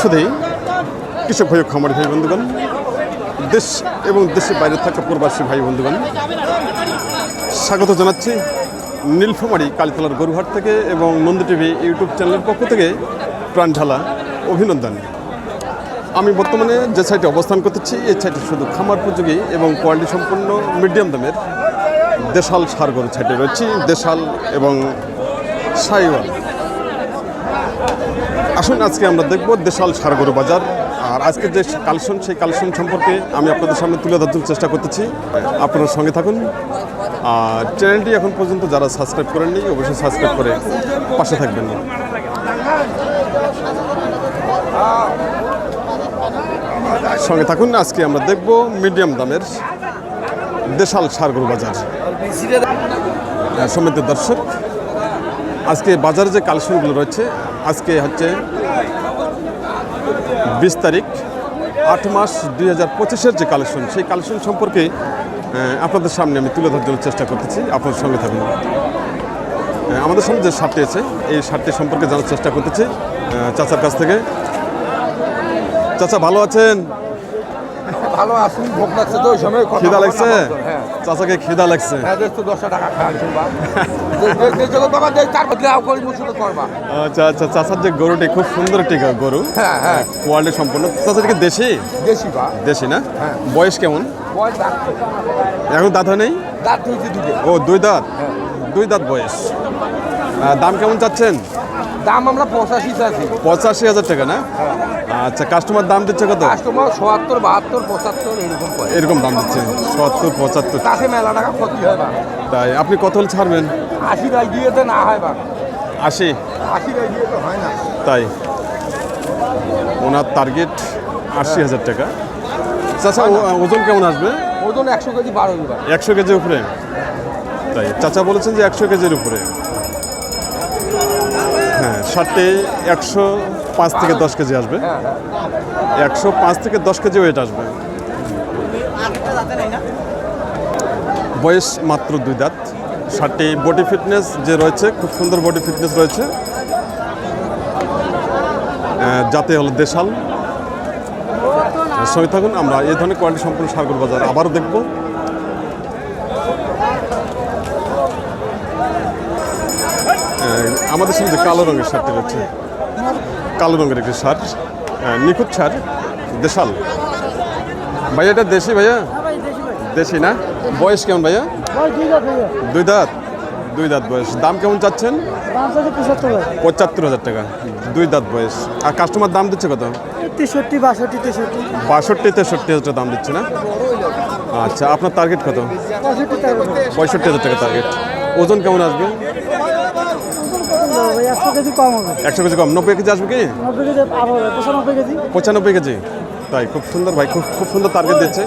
সুধী কৃষক ভাই খামারি ভাই বন্ধুগণ, দেশ এবং দেশের বাইরে থাকা প্রবাসী ভাই বন্ধুগণ, স্বাগত জানাচ্ছি নীলফামারি কালীতলার গরুহাট থেকে এবং নন্দী টিভি ইউটিউব চ্যানেলের পক্ষ থেকে প্রাণ ঢালা অভিনন্দন। আমি বর্তমানে যে সাইটে অবস্থান করতেছি, এই সাইটে শুধু খামার উপযোগী এবং কোয়ালিটি সম্পন্ন মিডিয়াম দামের দেশাল সার গরু সাইটে রয়েছে, দেশাল এবং সাইওয়াল। আসুন, আজকে আমরা দেখব দেশাল সারগরু বাজার। আর আজকে যে কালেকশন, সেই কালেকশন সম্পর্কে আমি আপনাদের সামনে তুলে ধরার চেষ্টা করতেছি। আপনারা সঙ্গে থাকুন। আর চ্যানেলটি এখন পর্যন্ত যারা সাবস্ক্রাইব করেননি, অবশ্যই সাবস্ক্রাইব করে পাশে থাকবেন। সঙ্গে থাকুন, আজকে আমরা দেখব মিডিয়াম দামের দেশাল সারগরু বাজার। সমিত দর্শক আজকে বাজারে যে কালেকশনগুলো রয়েছে আজকে হচ্ছে বিশ তারিখ আট মাস দুই হাজার পঁচিশের যে কালেকশন সেই কালেকশন সম্পর্কে আপনাদের সামনে আমি তুলে ধরার জন্য চেষ্টা করতেছি। আপনার সঙ্গে থাকুন। আমাদের সামনে যে শার্টটি আছে এই শার্টটি সম্পর্কে জানার চেষ্টা করতেছি। চাচার কাছ থেকে। চাচা ভালো আছেন? ভালো আসুন ভোগ লাগছে তো ওই সময় খিদা লাগছে? হ্যাঁ। চাচাকে খিদা লাগছে। হ্যাঁ আচ্ছা আচ্ছা চাচার যে গরুটি খুব সুন্দর একটি গরু। হ্যাঁ হ্যাঁ। কোয়ালিটি সম্পূর্ণ চাচাটি কি দেশি? দেশি বা। দেশি না। বয়স কেমন? এখন দাঁত হয় নেই? দাঁত ও দুই দাঁত। দুই দাঁত বয়স। দাম কেমন চাচ্ছেন? দাম আমরা পঁচাশি আছি পঁচাশি হাজার টাকা না? আচ্ছা কাস্টমার দাম দিচ্ছে কত? কাস্টমার সোয়াত্তর বাহাত্তর পঁচাত্তর এরকম এরকম দাম দিচ্ছে। সত্তর পঁচাত্তর। তাতে মেলা টাকা ক্ষতি হয় বা তাই আপনি কত হলে ছাড়বেন? আশি রায় দিয়ে না হয় বা আশি? আশি রায় দিয়ে তো হয় না। তাই। ওনার টার্গেট আশি হাজার টাকা। চাচা ওজন কেমন আসবে? ওজন একশো কেজি বারো একশো কেজির উপরে? তাই চাচা বলেছেন যে একশো কেজির উপরে। হ্যাঁ ষাটে একশো পাঁচ থেকে দশ কেজি আসবে। একশো পাঁচ থেকে দশ কেজি ওয়েট আসবে। বয়স মাত্র দুই দাঁত। ষাটটি বডি ফিটনেস যে রয়েছে, খুব সুন্দর বডি ফিটনেস রয়েছে। যাতে হলো দেশাল। সঙ্গে থাকুন, আমরা এই ধরনের কোয়ালিটি সম্পূর্ণ সারগর বাজার আবারও দেখব। আমাদের যে কালো রঙের শার্টটি রয়েছে কালো রঙের একটি শার্ট নিখুঁত শার্ট, দেশাল। ভাইয়া, এটা দেশি ভাইয়া? দেশি না? বয়স কেমন ভাইয়া? দুই দাঁত। দুই দাঁত বয়স। দাম কেমন চাচ্ছেন? পঁচাত্তর হাজার টাকা। দুই দাঁত বয়স। আর কাস্টমার দাম দিচ্ছে কত? তেষট্টি বাষট্টি তেষট্টি বাষট্টি তেষট্টি হাজার দাম দিচ্ছে না? আচ্ছা আপনার টার্গেট কত? পঁয়ষট্টি হাজার টাকা টার্গেট ওজন কেমন আসবে? একশো কেজি কম হবে। একশো কেজি কম। নব্বই কেজি আসবে কি? নব্বই কেজি পঁচানব্বই কেজি। পঁচানব্বই কেজি। তাই খুব সুন্দর ভাই খুব খুব সুন্দর টার্গেট দিচ্ছে।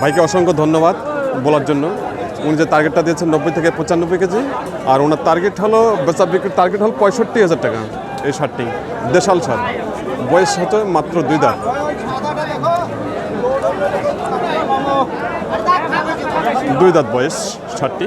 ভাইকে অসংখ্য ধন্যবাদ বলার জন্য। উনি যে টার্গেটটা দিয়েছেন নব্বই থেকে পঁচানব্বই কেজি আর ওনার টার্গেট হলো বেচা বিক্রির টার্গেট হলো পঁয়ষট্টি হাজার টাকা এই শার্টটি দেশাল শার্ট বয়স হতো মাত্র দুই দাঁত। দুই দাঁত বয়স শার্টটি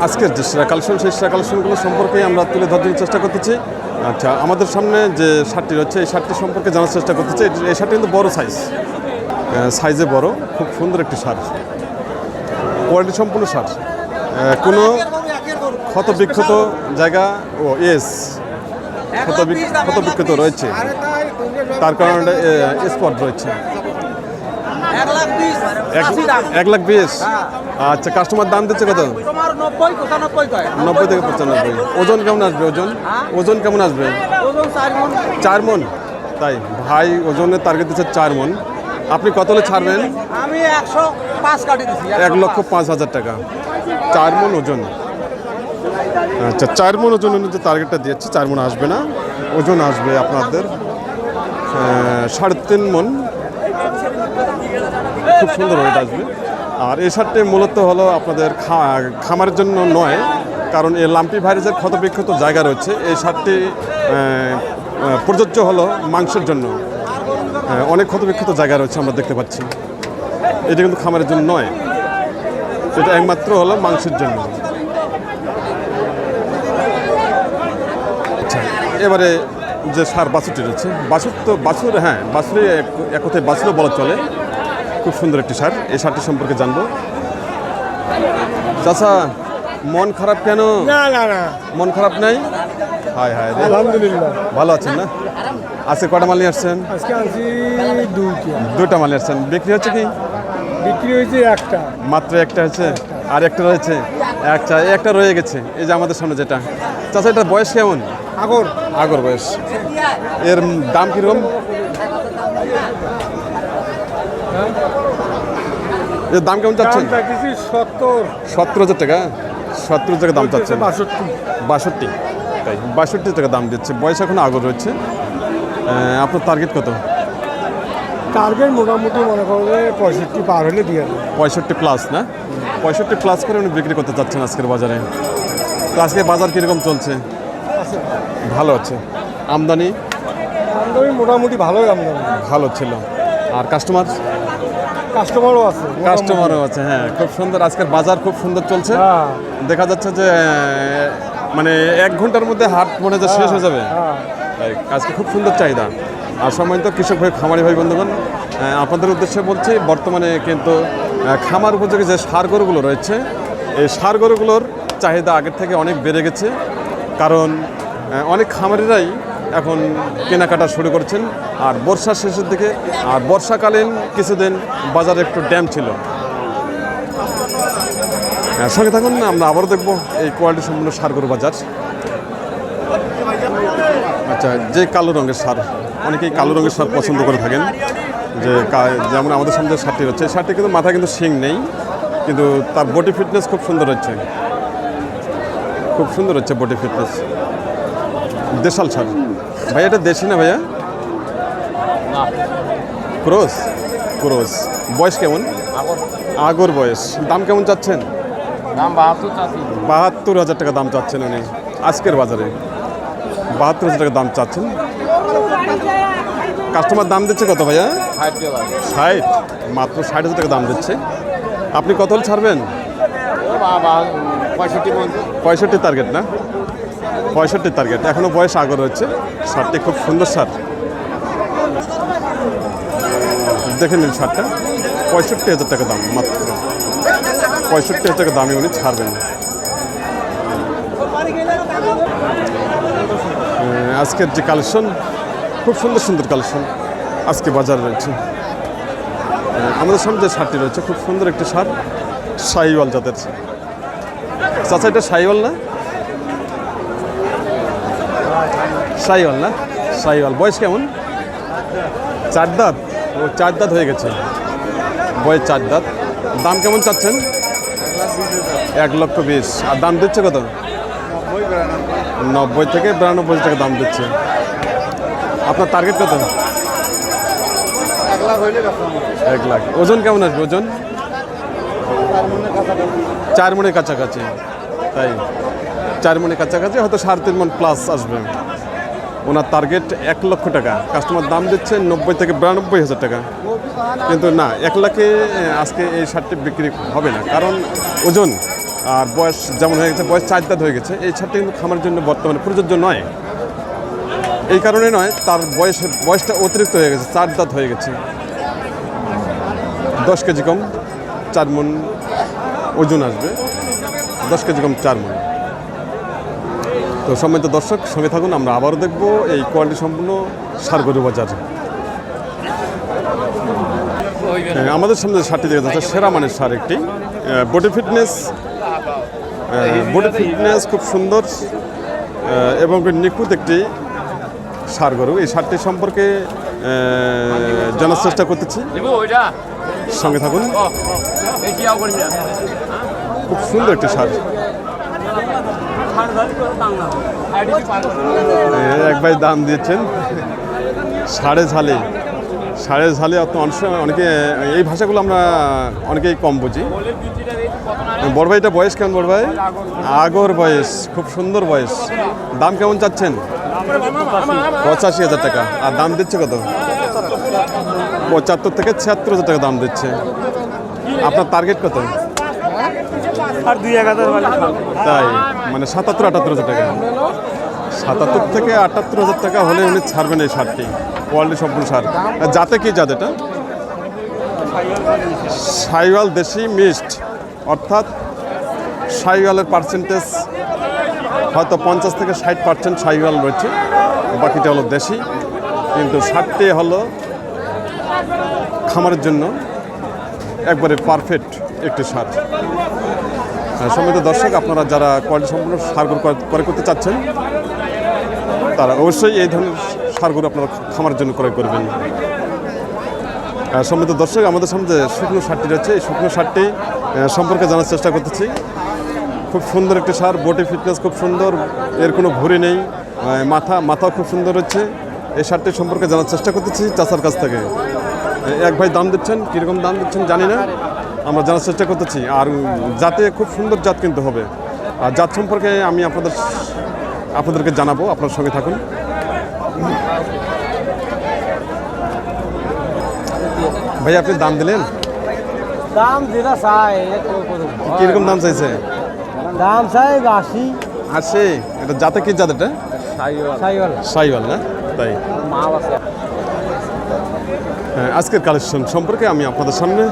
আজকের যে সেরা কালেকশন, সেই সেরা কালেকশনগুলো সম্পর্কে আমরা তুলে ধরার জন্য চেষ্টা করতেছি। আচ্ছা আমাদের সামনে যে শার্টটি রয়েছে, এই শার্টটি সম্পর্কে জানার চেষ্টা করতেছি। এই শার্টটি কিন্তু বড় সাইজ সাইজে বড়, খুব সুন্দর একটি শার্ট। কোয়ালিটি সম্পূর্ণ শার্ট। কোনো ক্ষত বিক্ষত জায়গা, ও এস ক্ষত বিক- ক্ষত বিক্ষত রয়েছে। তার কারণে স্পট রয়েছে। এক লাখ। বিশ? বিশ আচ্ছা কাস্টমার দাম দিচ্ছে কত? নব্বই থেকে পঁচানব্বই। ওজন কেমন আসবে ওজন? ওজন কেমন আসবে? চার মন। তাই ভাই ওজনের টার্গেট দিচ্ছে চার মন। আপনি কত হলে ছাড়বেন? আমি একশো পাঁচ কাটি এক লক্ষ পাঁচ। হাজার টাকা। চার মন ওজন। আচ্ছা চার মন ওজন যে টার্গেটটা দিয়েছে চার মন আসবে না। ওজন আসবে আপনাদের সাড়ে তিন মন। খুব সুন্দর ওয়েট আসবে। আর এই শার্টটি মূলত হলো আপনাদের খামারের জন্য নয়, কারণ এই লাম্পি ভাইরাসের ক্ষতবিক্ষত জায়গা রয়েছে। এই শার্টটি প্রযোজ্য হলো মাংসের জন্য। অনেক ক্ষত বিক্ষত জায়গা রয়েছে আমরা দেখতে পাচ্ছি। এটা কিন্তু খামারের জন্য নয়, এটা একমাত্র হলো মাংসের জন্য। এবারে যে সার বাছুরটি রয়েছে, বাছুর তো বাছুর হ্যাঁ বাছুরে এক কথায় বাছুরও বলা চলে। খুব সুন্দর একটি সার এই সারটি সম্পর্কে জানব। চাচা মন খারাপ কেন? না না না। মন খারাপ নাই? হায় হায় আলহামদুলিল্লাহ। ভালো আছেন না? আজকে কটা মালি আসছেন? আজকে দুইটা। দুটা মালি আসছেন। বিক্রি হচ্ছে কি? বিক্রি হয়েছে একটা। মাত্র একটা হচ্ছে আর একটা রয়েছে? একটা একটা রয়ে গেছে। এই যে আমাদের সামনে যেটা। চাচা এটা বয়স কেমন? আগর। আগর বয়স। এর দাম কীরকম? এর দাম কেমন চাচ্ছেন? সত্তর। সত্তর হাজার টাকা? সত্তর হাজার টাকা দাম চাচ্ছেন। বাষট্টি। বাষট্টি। তাই বাষট্টি টাকা দাম দিচ্ছে। বয়স এখন আগর রয়েছে আপনার টার্গেট কত? টার্গেট মোটামুটি মনে করো যে পঁয়ষট্টি পার হলে দিয়ে পঁয়ষট্টি প্লাস না? পঁয়ষট্টি প্লাস করে উনি বিক্রি করতে চাচ্ছেন আজকের বাজারে। তো আজকে বাজার কীরকম চলছে? ভালো আছে। আমদানি? আমদানি মোটামুটি ভালোই আমদানি। ভালো ছিল। আর কাস্টমার কাস্টমারও আছে কাস্টমারও আছে হ্যাঁ খুব সুন্দর। আজকের বাজার খুব সুন্দর চলছে। হ্যাঁ। দেখা যাচ্ছে যে মানে এক ঘণ্টার মধ্যে হাট মনে যে শেষ হয়ে যাবে। হ্যাঁ। আজকে খুব সুন্দর চাহিদা। আর সম্মানিত কৃষক ভাই খামারি ভাই বন্ধুগণ আপনাদের উদ্দেশ্যে বলছি বর্তমানে কিন্তু খামার উপযোগী যে সার গরুগুলো রয়েছে এই সার গরুগুলোর চাহিদা আগের থেকে অনেক বেড়ে গেছে। কারণ অনেক খামারিরাই এখন কেনাকাটা শুরু করছেন। আর বর্ষার শেষের দিকে আর বর্ষাকালীন কিছুদিন বাজারে একটু ড্যাম ছিল। আহ, সঙ্গে থাকুন আমরা আবারও দেখব এই কোয়ালিটি সম্পূর্ণ সার গরু বাজার। আচ্ছা যে কালো রঙের সার অনেকেই কালো রঙের সার পছন্দ করে থাকেন। যে যেমন আমাদের সামনে সারটি হচ্ছে সারটি কিন্তু মাথায় কিন্তু শিং নেই কিন্তু তার বডি ফিটনেস খুব সুন্দর হচ্ছে। খুব সুন্দর হচ্ছে বডি ফিটনেস দেশাল সার ভাইয়া এটা দেশি না ভাইয়া? ক্রোস ক্রোস বয়স কেমন? আগর। বয়স। দাম কেমন চাচ্ছেন? বাহাত্তর হাজার টাকা দাম চাচ্ছেন উনি। আজকের বাজারে। বাহাত্তর হাজার টাকা দাম চাচ্ছেন। কাস্টমার দাম দিচ্ছে কত ভাইয়া? ষাট মাত্র ষাট হাজার টাকা দাম দিচ্ছে। আপনি কত হলে ছাড়বেন? পঁয়ষট্টি টার্গেট না? পঁয়ষট্টি টার্গেট এখনও বয়স আগর রয়েছে। শার্টটি খুব সুন্দর শার্ট। দেখে নিন শার্টটা। পঁয়ষট্টি হাজার টাকা দাম, মাত্র। পঁয়ষট্টি হাজার টাকা দামে উনি ছাড়বেন। আজকের যে কালেকশন, খুব সুন্দর সুন্দর কালেকশন আজকে বাজারে রয়েছে। আমাদের সামনে যে শার্টটি রয়েছে, খুব সুন্দর একটি শার্ট, শাহিওয়াল জাতের। চাচা, এটা সাইওয়াল না? সাইওয়াল না? সাইওয়াল। বয়স কেমন? চার দাঁত? ও, চার দাঁত হয়ে গেছে। বয়স চার দাঁত। দাম কেমন চাচ্ছেন? এক লক্ষ বিশ। আর দাম দিচ্ছে কত? নব্বই থেকে বিরানব্বই টাকা দাম দিচ্ছে। আপনার টার্গেট কত? এক লাখ। ওজন কেমন আসবে? ওজন? চার মনের কাছাকাছি। তাই? চার মনের কাছাকাছি, হয়তো সাড়ে তিন মন প্লাস আসবে। ওনার টার্গেট এক লক্ষ টাকা। কাস্টমার দাম দিচ্ছে নব্বই থেকে বিরানব্বই হাজার টাকা। কিন্তু না, এক লাখে আজকে এই শার্টটি বিক্রি হবে না। কারণ ওজন আর বয়স যেমন হয়ে গেছে, বয়স চার দাঁত হয়ে গেছে, এই শার্টটি কিন্তু খামার জন্য বর্তমানে প্রযোজ্য নয়। এই কারণে নয়, তার বয়সের বয়সটা অতিরিক্ত হয়ে গেছে, চার দাঁত হয়ে গেছে। দশ কেজি কম, চার মন ওজন আসবে। দশ কেজি কম, চার মন তো সম্মানিত দর্শক সঙ্গে থাকুন আমরা আবারও দেখব এই কোয়ালিটি সম্পূর্ণ সারগরু বাজার। হ্যাঁ, আমাদের সামনে সারটি দেখা যাচ্ছে সেরা মানের সার একটি বডি ফিটনেস বডি ফিটনেস খুব সুন্দর এবং নিখুঁত একটি সার গরু এই সারটি সম্পর্কে জানার চেষ্টা করতেছি। সঙ্গে থাকুন। খুব সুন্দর একটি সার। এক ভাই দাম দিয়েছেন। সাড়ে ঝালে। সাড়ে ঝালে অত অনেকে এই ভাষাগুলো আমরা অনেকেই কম বুঝি। বড় ভাই এটা বয়স কেমন বড় ভাই? আগর বয়স খুব সুন্দর বয়স। দাম কেমন চাচ্ছেন? পঁচাশি হাজার টাকা। আর দাম দিচ্ছে কত? পঁচাত্তর থেকে ছিয়াত্তর হাজার টাকা দাম দিচ্ছে। আপনার টার্গেট কত? আর দুই এক হাজার তাই মানে সাতাত্তর, আটাত্তর হাজার টাকা। সাতাত্তর থেকে আটাত্তর হাজার টাকা হলে উনি ছাড়বেন এই সারটি কোয়ালিটি সম্পূর্ণ সার যাতে কি জাত এটা? সাইওয়াল দেশি মিক্সড অর্থাৎ সাইওয়ালের পার্সেন্টেজ হয়তো পঞ্চাশ থেকে ষাট পার্সেন্ট সাইওয়াল রয়েছে। বাকিটা হলো দেশি। কিন্তু ষাটটি হলো খামারের জন্য একবারে পারফেক্ট একটি সার সমিত দর্শক, আপনারা যারা কোয়ালিটি সম্পূর্ণ সারগুলো ক্রয়- করতে চাচ্ছেন, তারা অবশ্যই এই ধরনের সারগুলো আপনারা খামারের জন্য ক্রয় করবেন। সম্মিত দর্শক, আমাদের সামনে যে শুকনো সারটি রয়েছে, এই শুকনো সারটি সম্পর্কে জানার চেষ্টা করতেছি। খুব সুন্দর একটি সার, বডি ফিটনেস খুব সুন্দর, এর কোনো ভুঁড়ি নেই মাথা, মাথাও খুব সুন্দর হচ্ছে এই সারটি সম্পর্কে জানার চেষ্টা করতেছি চাচার কাছ থেকে। এক ভাই দাম দিচ্ছেন, কীরকম দাম দিচ্ছেন জানি না। আমরা জানার চেষ্টা করতেছি। আর জাতে খুব সুন্দর জাত কিন্তু হবে। আর জাত সম্পর্কে আমি আপনাদের আপনাদেরকে জানাব। আপনার সঙ্গে থাকুন। ভাই আপনি দাম দিলেন? দাম যেটা চাই কীরকম দাম চাইছে? দাম চাই আশি। আসে এটা জাতে কি জাত এটা? সাইওয়াল। না? তাই। হ্যাঁ, আজকের কালেকশন সম্পর্কে আমি আপনাদের সামনে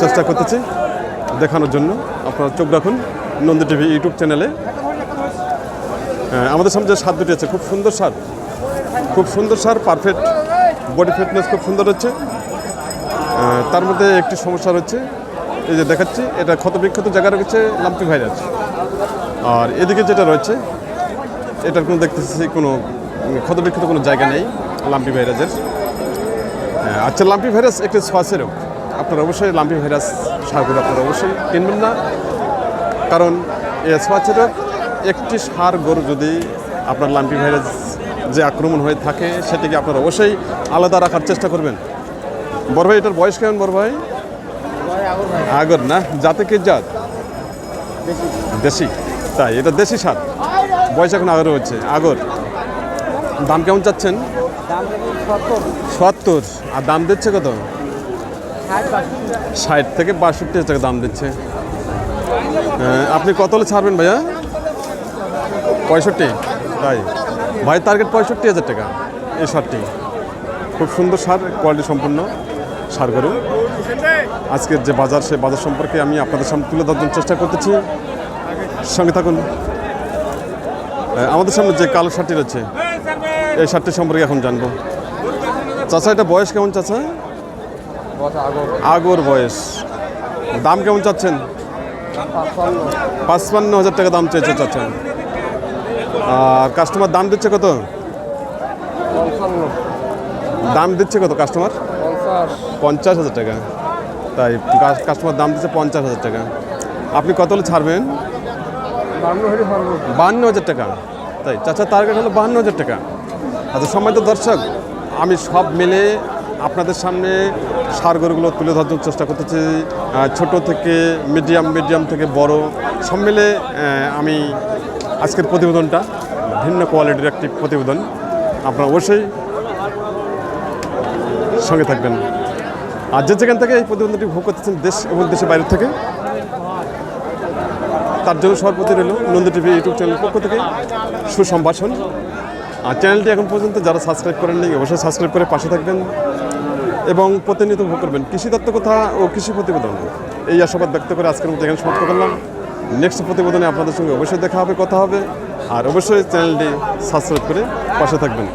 চেষ্টা করতেছি দেখানোর জন্য। আপনারা চোখ রাখুন নন্দী টিভি ইউটিউব চ্যানেলে। আমাদের সামনে যে সার দুটি আছে, খুব সুন্দর সার। খুব সুন্দর সার পারফেক্ট বডি ফিটনেস খুব সুন্দর হচ্ছে। তার মধ্যে একটি সমস্যা রয়েছে। এই যে দেখাচ্ছি, এটা ক্ষতবিক্ষত জায়গা রয়েছে লাম্পি ভাইরাস। আর এদিকে যেটা রয়েছে, এটার কোনো দেখতেছি কোনো ক্ষতবিক্ষত কোনো জায়গা নেই লাম্পি ভাইরাসের। আচ্ছা লাম্পি ভাইরাস একটি শ্বাসে রোগ। আপনারা অবশ্যই লাম্পি ভাইরাস সারগুলো আপনারা অবশ্যই কিনবেন না। কারণ এ রোগ একটি সার গরু যদি আপনার লাম্পি ভাইরাস যে আক্রমণ হয়ে থাকে সেটিকে আপনারা অবশ্যই আলাদা রাখার চেষ্টা করবেন। বড় ভাই এটার বয়স কেমন বড় ভাই? আগর না? জাতে কি জাত? দেশি। তাই এটা দেশি সার। বয়স এখন আগর হচ্ছে। আগর। দাম কেমন চাচ্ছেন? সত্তর। আর দাম দিচ্ছে কত? ষাট থেকে বাষট্টি হাজার টাকা দাম দিচ্ছে। আপনি কত হলে ছাড়বেন ভাইয়া? পঁয়ষট্টি? তাই। ভাই টার্গেট পঁয়ষট্টি হাজার টাকা। এই সারটি খুব সুন্দর সার কোয়ালিটি সম্পন্ন সার গরু। আজকের যে বাজার সে বাজার সম্পর্কে আমি আপনাদের সামনে তুলে ধরার চেষ্টা করতেছি। সঙ্গে থাকুন। আমাদের সামনে যে কালো শার্টটি রয়েছে, এই শার্টটি সম্পর্কে এখন জানব। চাচা, এটা বয়স কেমন, চাচা? আগর বয়স। দাম কেমন চাচ্ছেন? পাঁচপান্ন হাজার টাকা দাম চেয়েছে চাচা। আর কাস্টমার দাম দিচ্ছে কত? দাম দিচ্ছে কত কাস্টমার পঞ্চাশ হাজার টাকা। তাই কাস- কাস্টমার দাম দিচ্ছে পঞ্চাশ হাজার টাকা। আপনি কত হলে ছাড়বেন? বাহান্ন হাজার টাকা। তাই চাচা টার্গেট হলো বাহান্ন হাজার টাকা। আচ্ছা সম্মানিত দর্শক, আমি সব মিলে আপনাদের সামনে সার গরুগুলো তুলে ধরার চেষ্টা করতেছি। ছোট থেকে মিডিয়াম মিডিয়াম থেকে বড় সব মিলে আমি আজকের প্রতিবেদনটা ভিন্ন কোয়ালিটির একটি প্রতিবেদন আপনারা অবশ্যই সঙ্গে থাকবেন। আর যে যেখান থেকে এই প্রতিবেদনটি ভোগ করতেছেন দেশ এবং দেশের বাইরে থেকে, তার জন্য সর্বপ্রতি রইল নন্দী টিভি ইউটিউব চ্যানেলের পক্ষ থেকে সুসম্ভাষণ। আর চ্যানেলটি এখন পর্যন্ত যারা সাবস্ক্রাইব করেননি, অবশ্যই সাবস্ক্রাইব করে পাশে থাকবেন। এবং প্রতিনিধিত্ব ভোগ করবেন। কৃষি দত্ত কথা ও কৃষি প্রতিবেদন। এই আশাবাদ ব্যক্ত করে আজকের মতো এখানে সমাপ্ত করলাম। নেক্সট প্রতিবেদনে আপনাদের সঙ্গে অবশ্যই দেখা হবে, কথা হবে। আর অবশ্যই চ্যানেলটি সাবস্ক্রাইব করে পাশে থাকবেন।